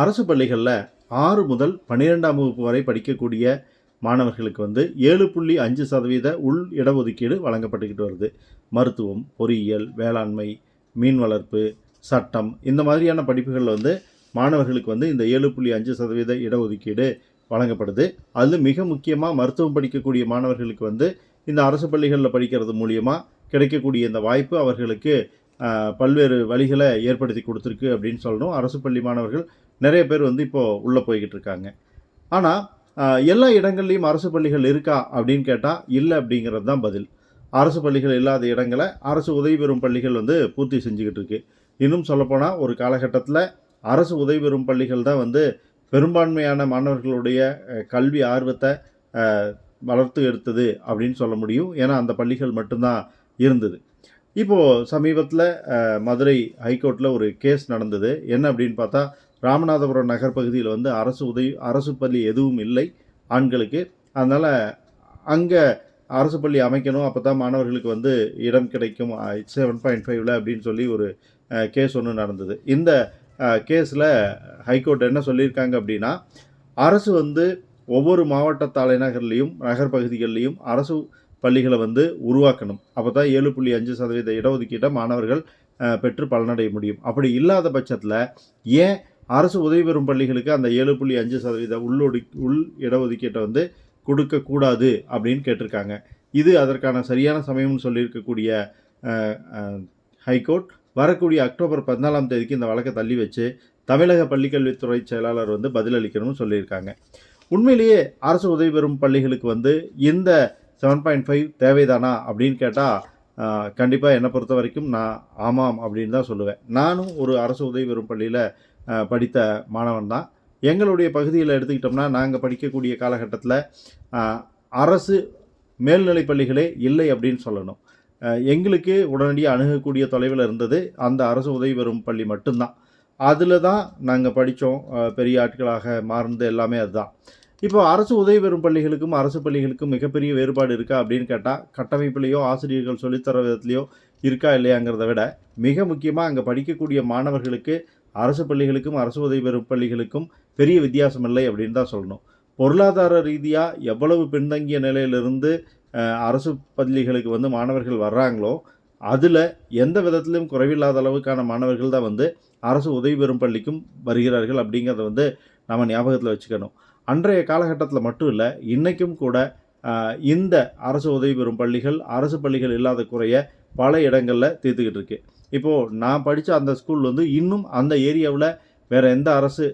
அரசு பள்ளிகளில் ஆறு முதல் பன்னிரெண்டாம் வகுப்பு வரை படிக்கக்கூடிய மாணவர்களுக்கு வந்து ஏழு புள்ளி அஞ்சு சதவீத உள் இடஒதுக்கீடு வழங்கப்பட்டுக்கிட்டு வருது. மருத்துவம் பொறியியல் வேளாண்மை மீன் வளர்ப்பு சட்டம் இந்த மாதிரியான படிப்புகளில் வந்து மாணவர்களுக்கு வந்து இந்த ஏழு புள்ளி அஞ்சு சதவீத இடஒதுக்கீடு வழங்கப்படுது. அது மிக முக்கியமாக மருத்துவம் படிக்கக்கூடிய மாணவர்களுக்கு வந்து இந்த அரசு பள்ளிகளில் படிக்கிறது மூலியமாக கிடைக்கக்கூடிய இந்த வாய்ப்பு அவர்களுக்கு பல்வேறு வழிகளை ஏற்படுத்தி கொடுத்துருக்கு அப்படின்னு சொல்லணும். அரசு பள்ளி மாணவர்கள் நிறைய பேர் வந்து இப்போது உள்ளே போய்கிட்டு இருக்காங்க. ஆனால் எல்லா இடங்கள்லையும் அரசு பள்ளிகள் இருக்கா அப்படின்னு கேட்டால் இல்லை அப்படிங்கிறது தான் பதில். அரசு பள்ளிகள் இல்லாத இடங்களை அரசு உதவி பெறும் பள்ளிகள் வந்து பூர்த்தி செஞ்சுக்கிட்டு இருக்கு. இன்னும் சொல்லப்போனால் ஒரு காலகட்டத்தில் அரசு உதவி பெறும் பள்ளிகள் தான் வந்து பெரும்பான்மையான மாணவர்களுடைய கல்வி ஆர்வத்தை வளர்த்து எடுத்தது அப்படின்னு சொல்ல முடியும். ஏன்னா அந்த பள்ளிகள் மட்டும்தான் இருந்தது. இப்போது சமீபத்தில் மதுரை ஹைகோர்ட்டில் ஒரு கேஸ் நடந்தது. என்ன அப்படின்னு பார்த்தா ராமநாதபுரம் நகர் பகுதியில் வந்து அரசு உதவி அரசு பள்ளி எதுவும் இல்லை ஆண்களுக்கு. அதனால் அங்கே அரசு பள்ளி அமைக்கணும். அப்போ தான் மாணவர்களுக்கு வந்து இடம் கிடைக்கும். செவன் பாயிண்ட் ஃபைவ்ல அப்படின்னு சொல்லி ஒரு கேஸ் ஒன்று நடந்தது. இந்த கேஸில் ஹைகோர்ட் என்ன சொல்லியிருக்காங்க அப்படின்னா அரசு வந்து ஒவ்வொரு மாவட்ட தலைநகர்லேயும் நகர் பகுதிகளிலையும் அரசு பள்ளிகளை வந்து உருவாக்கணும். அப்போ தான் ஏழு புள்ளி அஞ்சு சதவீத இடஒதுக்கீட்டை மாணவர்கள் பெற்று பலனடைய முடியும். அப்படி இல்லாத பட்சத்தில் ஏன் அரசு உதவி பெறும் பள்ளிகளுக்கு அந்த ஏழு புள்ளி அஞ்சு சதவீத உள்ளொடு உள் இடஒதுக்கீட்டை வந்து கொடுக்கக்கூடாது அப்படின்னு கேட்டிருக்காங்க. இது அதற்கான சரியான சமயம்னு சொல்லியிருக்கக்கூடிய ஹைகோர்ட் வரக்கூடிய அக்டோபர் பதினாலாம் தேதிக்கு இந்த வழக்கை தள்ளி வச்சு தமிழக பள்ளிக்கல்வித்துறை செயலாளர் வந்து பதிலளிக்கணும்னு சொல்லியிருக்காங்க. உண்மையிலேயே அரசு உதவி பெறும் பள்ளிகளுக்கு வந்து இந்த செவன் பாயிண்ட் ஃபைவ் தேவைதானா அப்படின்னு கேட்டால் கண்டிப்பாக என்னை பொறுத்த வரைக்கும் நான் ஆமாம் அப்படின்னு தான் சொல்லுவேன். நானும் ஒரு அரசு உதவி பெறும் பள்ளியில் படித்த மாணவன் தான். எங்களுடைய பகுதியில் எடுத்துக்கிட்டோம்னா நாங்கள் படிக்கக்கூடிய காலகட்டத்தில் அரசு மேல்நிலைப் பள்ளிகளே இல்லை அப்படின்னு சொல்லணும். எங்களுக்கு உடனடியாக அணுகக்கூடிய தொலைவில் இருந்தது அந்த அரசு உதவி பெறும் பள்ளி மட்டும்தான். அதில் தான் நாங்கள் படித்தோம். பெரிய ஆட்களாக மாறுனது எல்லாமே அதுதான். இப்போ அரசு உதவி பெறும் பள்ளிகளுக்கும் அரசு பள்ளிகளுக்கும் மிகப்பெரிய வேறுபாடு இருக்கா அப்படின்னு கேட்டால் கட்டமைப்பிலேயோ ஆசிரியர்கள் சொல்லித்தர விதத்துலேயோ இருக்கா இல்லையாங்கிறத விட மிக முக்கியமாக அங்கே படிக்கக்கூடிய மாணவர்களுக்கு அரசு பள்ளிகளுக்கும் அரசு உதவி பெறும் பள்ளிகளுக்கும் பெரிய வித்தியாசம் இல்லை அப்படின்னு தான் சொல்லணும். பொருளாதார ரீதியாக எவ்வளவு பின்தங்கிய நிலையிலிருந்து அரசு பள்ளிகளுக்கு வந்து மாணவர்கள் வர்றாங்களோ அதில் எந்த விதத்திலும் குறைவில்லாத அளவுக்கான மாணவர்கள் தான் வந்து அரசு உதவி பெறும் பள்ளிக்கும் வருகிறார்கள் அப்படிங்கிறத வந்து நம்ம ஞாபகத்தில் வச்சுக்கணும். அன்றைய காலகட்டத்தில் மட்டும் இல்லை இன்றைக்கும் கூட இந்த அரசு உதவி பெறும் பள்ளிகள் அரசு பள்ளிகள் இல்லாத குறைய பல இடங்களில் தீர்த்துக்கிட்டு இருக்குது இப்போது நான் படித்த அந்த ஸ்கூல் வந்து இன்னும் அந்த ஏரியாவில் வேறு எந்த அரசு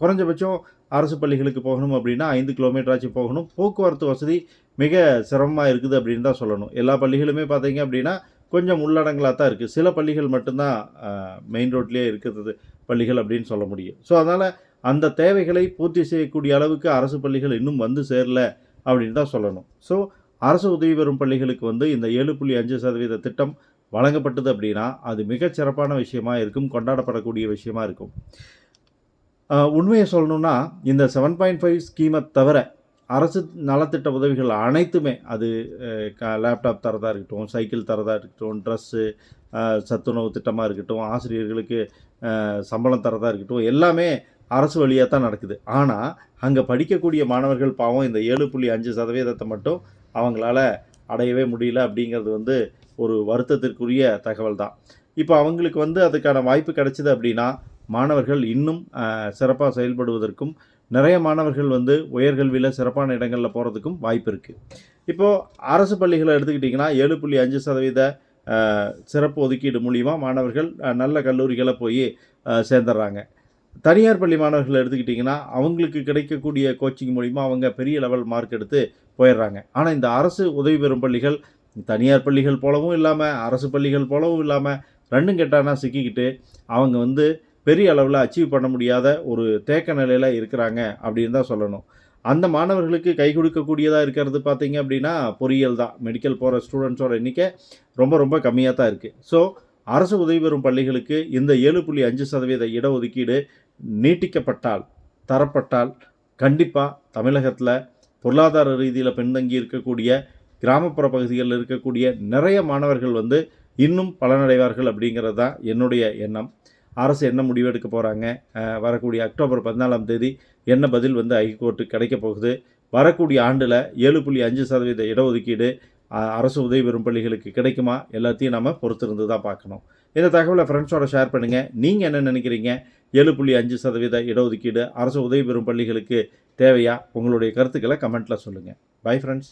குறைஞ்சபட்சம் அரசு பள்ளிகளுக்கு போகணும் அப்படின்னா ஐந்து கிலோமீட்டராச்சும் போகணும். போக்குவரத்து வசதி மிக சிரமமாக இருக்குது அப்படின்னு தான் சொல்லணும். எல்லா பள்ளிகளுமே பார்த்தீங்க அப்படின்னா கொஞ்சம் உள்ளடங்களாக தான் இருக்குது சில பள்ளிகள் மட்டும்தான் மெயின் ரோட்லேயே இருக்கிறது பள்ளிகள் அப்படின்னு சொல்ல முடியும். ஸோ அதனால் அந்த தேவைகளை பூர்த்தி செய்யக்கூடிய அளவுக்கு அரசு பள்ளிகள் இன்னும் வந்து சேரல அப்படின்னு தான் சொல்லணும். ஸோ அரசு உதவி பெறும் பள்ளிகளுக்கு வந்து இந்த ஏழு புள்ளி அஞ்சு சதவீத திட்டம் வழங்கப்பட்டது அப்படின்னா அது மிகச் சிறப்பான விஷயமா இருக்கும் கொண்டாடப்படக்கூடிய விஷயமா இருக்கும். உண்மையை சொல்லணும்னா இந்த செவன் பாயிண்ட் ஃபைவ் ஸ்கீமை தவிர அரசு நலத்திட்ட உதவிகள் அனைத்துமே அது லேப்டாப் தரதாக இருக்கட்டும் சைக்கிள் தரதாக இருக்கட்டும் ட்ரெஸ்ஸு சத்துணவு திட்டமாக இருக்கட்டும் ஆசிரியர்களுக்கு சம்பளம் தரதாக இருக்கட்டும் எல்லாமே அரசு வழியாக தான் நடக்குது. ஆனால் அங்கே படிக்கக்கூடிய மாணவர்கள் பாவம் இந்த ஏழு புள்ளி அஞ்சு சதவீதத்தை மட்டும் அவங்களால அடையவே முடியல அப்படிங்கிறது வந்து ஒரு வருத்தத்திற்குரிய தகவல் தான் இப்போ அவங்களுக்கு வந்து அதுக்கான வாய்ப்பு கிடைச்சிது அப்படின்னா மாணவர்கள் இன்னும் சிறப்பாக செயல்படுவதற்கும் நிறைய மாணவர்கள் வந்து உயர்கல்வியில் சிறப்பான இடங்களில் போகிறதுக்கும் வாய்ப்பு இருக்குது இப்போது அரசு பள்ளிகளை எடுத்துக்கிட்டிங்கன்னா ஏழு புள்ளி அஞ்சு சதவீத சிறப்பு ஒதுக்கீடு மூலிமா மாணவர்கள் நல்ல கல்லூரிகளை போய் சேர்ந்துடுறாங்க தனியார் பள்ளி மாணவர்கள் எடுத்துக்கிட்டிங்கன்னா அவங்களுக்கு கிடைக்கக்கூடிய கோச்சிங் மூலிமா அவங்க பெரிய லெவல் மார்க் எடுத்து போயிடுறாங்க. ஆனால் இந்த அரசு உதவி பெறும் பள்ளிகள் தனியார் பள்ளிகள் போலவும் இல்லாமல் அரசு பள்ளிகள் போலவும் இல்லாமல் ரெண்டும் கெட்டானா சிக்கிக்கிட்டு அவங்க வந்து பெரிய அளவில் அச்சீவ் பண்ண முடியாத ஒரு தேக்க நிலையில் இருக்கிறாங்க அப்படின்னு தான் சொல்லணும். அந்த மாணவர்களுக்கு கை கொடுக்கக்கூடியதாக இருக்கிறது பார்த்திங்க அப்படின்னா பொறியியல் தான். மெடிக்கல் போகிற ஸ்டூடெண்ட்ஸோட எண்ணிக்கை ரொம்ப ரொம்ப கம்மியாக தான் இருக்குது ஸோ அரசு உதவி பெறும் பள்ளிகளுக்கு இந்த ஏழு புள்ளி அஞ்சு சதவீத இடஒதுக்கீடு நீட்டிக்கப்பட்டால் தரப்பட்டால் கண்டிப்பாக தமிழகத்தில் பொருளாதார ரீதியில் பின்தங்கி இருக்கக்கூடிய கிராமப்புற பகுதிகளில் இருக்கக்கூடிய நிறைய மாணவர்கள் வந்து இன்னும் பலனடைவார்கள் அப்படிங்கிறது தான் என்னுடைய எண்ணம். அரசு என்ன முடிவெடுக்க போகிறாங்க வரக்கூடிய அக்டோபர் பதினாலாம் தேதி என்ன பதில் வந்து ஹைகோர்ட்டு கிடைக்க போகுது? வரக்கூடிய ஆண்டில் ஏழு புள்ளி அஞ்சு சதவீத இடஒதுக்கீடு அரசு உதவி பெறும் பள்ளிகளுக்கு கிடைக்குமா? எல்லாத்தையும் நம்ம பொறுத்திருந்து தான் பார்க்கணும். இந்த தகவலை ஃப்ரெண்ட்ஸோட ஷேர் பண்ணுங்கள் நீங்கள் என்ன நினைக்கிறீங்க? ஏழு புள்ளி அஞ்சு சதவீத இடஒதுக்கீடு அரசு உதவி பெறும் பள்ளிகளுக்கு தேவையா? உங்களுடைய கருத்துக்களை கமெண்ட்டில் சொல்லுங்கள் பை ஃப்ரெண்ட்ஸ்